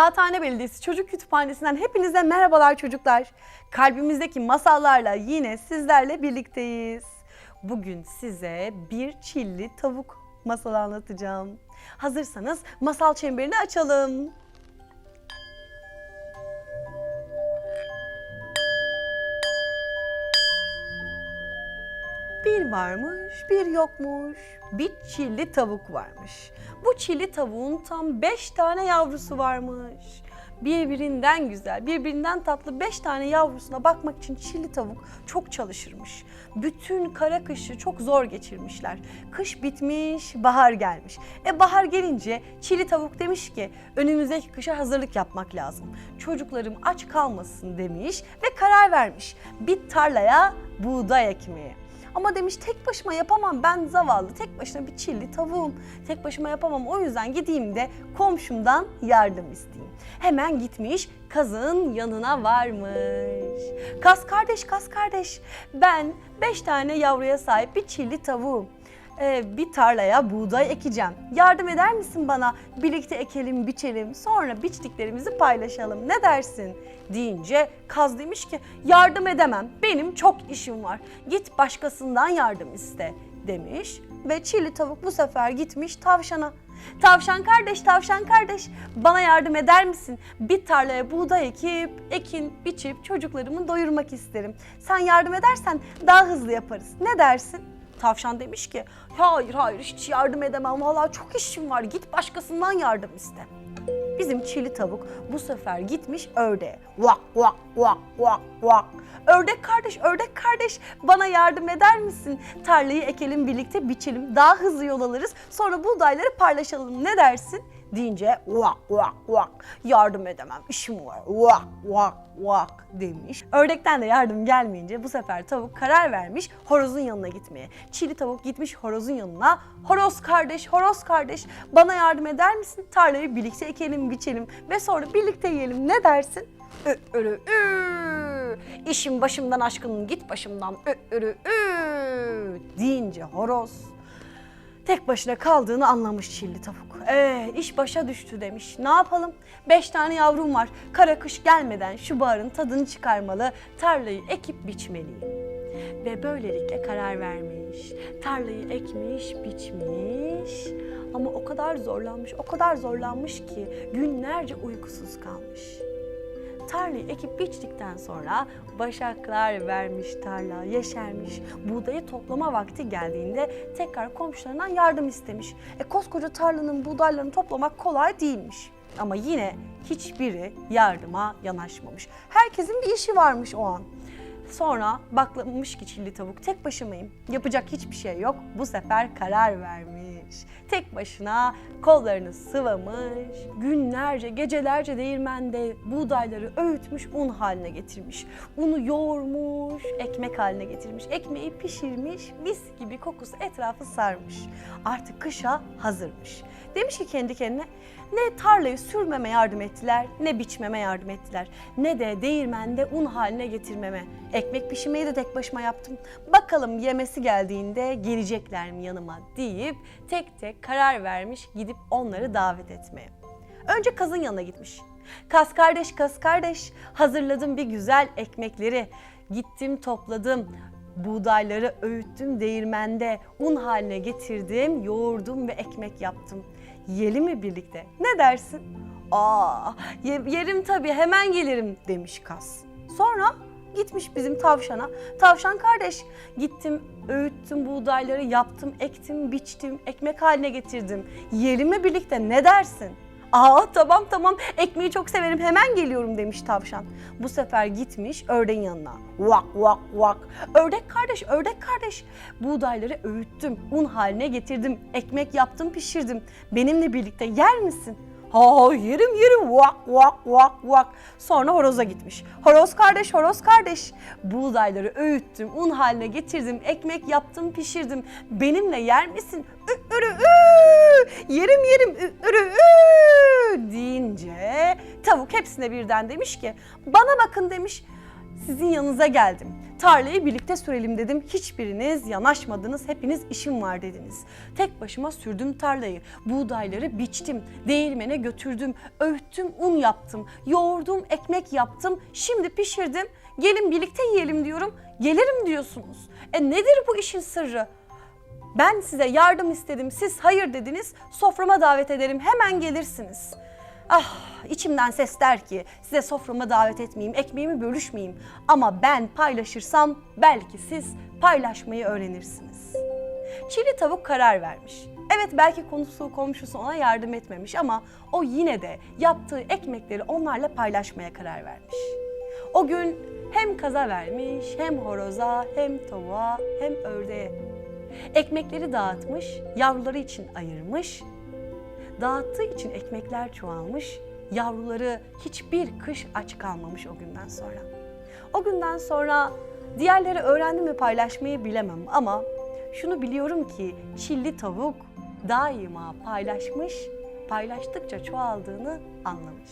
Kağıthane Belediyesi Çocuk Kütüphanesi'nden hepinize merhabalar çocuklar. Kalbimizdeki masallarla yine sizlerle birlikteyiz. Bugün size bir çilli tavuk masalı anlatacağım. Hazırsanız masal çemberini açalım. Bir varmış, bir yokmuş. Bir çilli tavuk varmış. Bu çilli tavuğun tam beş tane yavrusu varmış. Birbirinden güzel, birbirinden tatlı beş tane yavrusuna bakmak için çilli tavuk çok çalışırmış. Bütün kara kışı çok zor geçirmişler. Kış bitmiş, bahar gelmiş. E bahar gelince çilli tavuk demiş ki önümüzdeki kışa hazırlık yapmak lazım. Çocuklarım aç kalmasın demiş ve karar vermiş. Bir tarlaya buğday ekmeği. Ama demiş tek başıma yapamam ben zavallı tek başına bir çilli tavuğum. Tek başıma yapamam o yüzden gideyim de komşumdan yardım isteyeyim. Hemen gitmiş kazın yanına varmış. Kaz kardeş kaz kardeş ben beş tane yavruya sahip bir çilli tavuğum. Ee, bir tarlaya buğday ekeceğim. Yardım eder misin bana? Birlikte ekelim, biçelim. Sonra biçtiklerimizi paylaşalım. Ne dersin? Deyince kaz demiş ki yardım edemem. Benim çok işim var. Git başkasından yardım iste demiş. Ve çilli tavuk bu sefer gitmiş tavşana. Tavşan kardeş, tavşan kardeş bana yardım eder misin? Bir tarlaya buğday ekip, ekin, biçip çocuklarımı doyurmak isterim. Sen yardım edersen daha hızlı yaparız. Ne dersin? Tavşan demiş ki hayır hayır hiç yardım edemem valla çok işim var git başkasından yardım iste. Bizim çili tavuk bu sefer gitmiş ördeğe. Vak vak vak vak vak. Ördek kardeş, ördek kardeş bana yardım eder misin? Tarlayı ekelim birlikte biçelim. Daha hızlı yol alırız. Sonra buğdayları paylaşalım. Ne dersin? Deyince vak vak vak yardım edemem işim var vak vak vak demiş. Ördekten de yardım gelmeyince bu sefer tavuk karar vermiş horozun yanına gitmeye. Çili tavuk gitmiş horozun yanına. Horoz kardeş, horoz kardeş bana yardım eder misin? Tarlayı birlikte ekelim, biçelim ve sonra birlikte yiyelim. Ne dersin? Ö, örü, ü. İşim başımdan aşkın git başımdan ö, örü, ü. deyince horoz tek başına kaldığını anlamış çilli tavuk. Ee, iş başa düştü demiş. Ne yapalım? Beş tane yavrum var. Kara kış gelmeden şu baharın tadını çıkarmalı, tarlayı ekip biçmeliyim. Ve böylelikle karar vermiş. Tarlayı ekmiş, biçmiş. Ama o kadar zorlanmış, o kadar zorlanmış ki günlerce uykusuz kalmış. Tarlayı ekip biçtikten sonra başaklar vermiş tarla, yeşermiş. Buğdayı toplama vakti geldiğinde tekrar komşularından yardım istemiş. E koskoca tarlanın buğdaylarını toplamak kolay değilmiş. Ama yine hiçbiri yardıma yanaşmamış. Herkesin bir işi varmış o an. Sonra baklamış ki çilli tavuk tek başımayım. Yapacak hiçbir şey yok. Bu sefer karar vermiş. Tek başına kollarını sıvamış. Günlerce, gecelerce değirmende buğdayları öğütmüş, un haline getirmiş. Unu yoğurmuş, ekmek haline getirmiş. Ekmeği pişirmiş, mis gibi kokusu etrafı sarmış. Artık kışa hazırmış. Demiş ki kendi kendine ne tarlayı sürmeme yardım ettiler, ne biçmeme yardım ettiler, ne de değirmende un haline getirmeme. Ekmek pişirmeyi de tek başıma yaptım. Bakalım yemesi geldiğinde gelecekler mi yanıma deyip tek tek karar vermiş gidip onları davet etmeye. Önce kazın yanına gitmiş. Kaz kardeş, kaz kardeş hazırladım bir güzel ekmekleri. Gittim topladım, buğdayları öğüttüm değirmende, un haline getirdim, yoğurdum ve ekmek yaptım. Yiyelim mi birlikte? Ne dersin? Aa, ye- yerim tabii hemen gelirim demiş kaz. Sonra gitmiş bizim tavşana. Tavşan kardeş gittim öğüttüm buğdayları yaptım ektim biçtim ekmek haline getirdim. Yiyelim mi birlikte ne dersin? Aa tamam tamam ekmeği çok severim hemen geliyorum demiş tavşan. Bu sefer gitmiş ördeğin yanına. Vak vak vak. Ördek kardeş ördek kardeş. Buğdayları öğüttüm un haline getirdim ekmek yaptım pişirdim. Benimle birlikte yer misin? Ha yerim yerim vak vak vak vak. Sonra horoza gitmiş. Horoz kardeş horoz kardeş. Buğdayları öğüttüm un haline getirdim ekmek yaptım pişirdim. Benimle yer misin? Ü, ürü, ü. Yerim yerim ü, ürü, tavuk hepsine birden demiş ki bana bakın demiş. sizin yanınıza geldim. Tarlayı birlikte sürelim dedim. Hiçbiriniz yanaşmadınız. Hepiniz işim var dediniz. Tek başıma sürdüm tarlayı. Buğdayları biçtim. Değirmene götürdüm. Öğüttüm, un yaptım. Yoğurdum, ekmek yaptım. Şimdi pişirdim. Gelin birlikte yiyelim diyorum. Gelirim diyorsunuz. E nedir bu işin sırrı? Ben size yardım istedim. Siz hayır dediniz. Soframa davet ederim. Hemen gelirsiniz. Ah içimden ses der ki size soframa davet etmeyeyim, ekmeğimi bölüşmeyeyim. Ama ben paylaşırsam belki siz paylaşmayı öğrenirsiniz. Çili tavuk karar vermiş. Evet belki konusu komşusu ona yardım etmemiş ama o yine de yaptığı ekmekleri onlarla paylaşmaya karar vermiş. O gün hem kaza vermiş, hem horoza, hem tavuğa, hem ördeğe. Ekmekleri dağıtmış, yavruları için ayırmış. Dağıttığı için ekmekler çoğalmış, yavruları hiçbir kış aç kalmamış o günden sonra. O günden sonra diğerleri öğrendi mi paylaşmayı bilemem ama şunu biliyorum ki çilli tavuk daima paylaşmış, paylaştıkça çoğaldığını anlamış.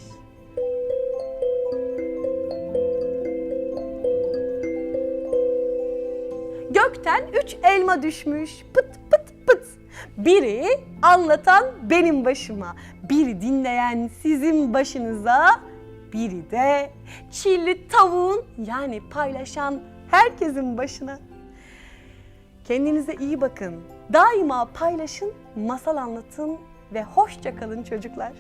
Gökten üç elma düşmüş. Pıt. Biri anlatan benim başıma. Biri dinleyen sizin başınıza. Biri de çilli tavuğun yani paylaşan herkesin başına. Kendinize iyi bakın. Daima paylaşın, masal anlatın ve hoşça kalın çocuklar.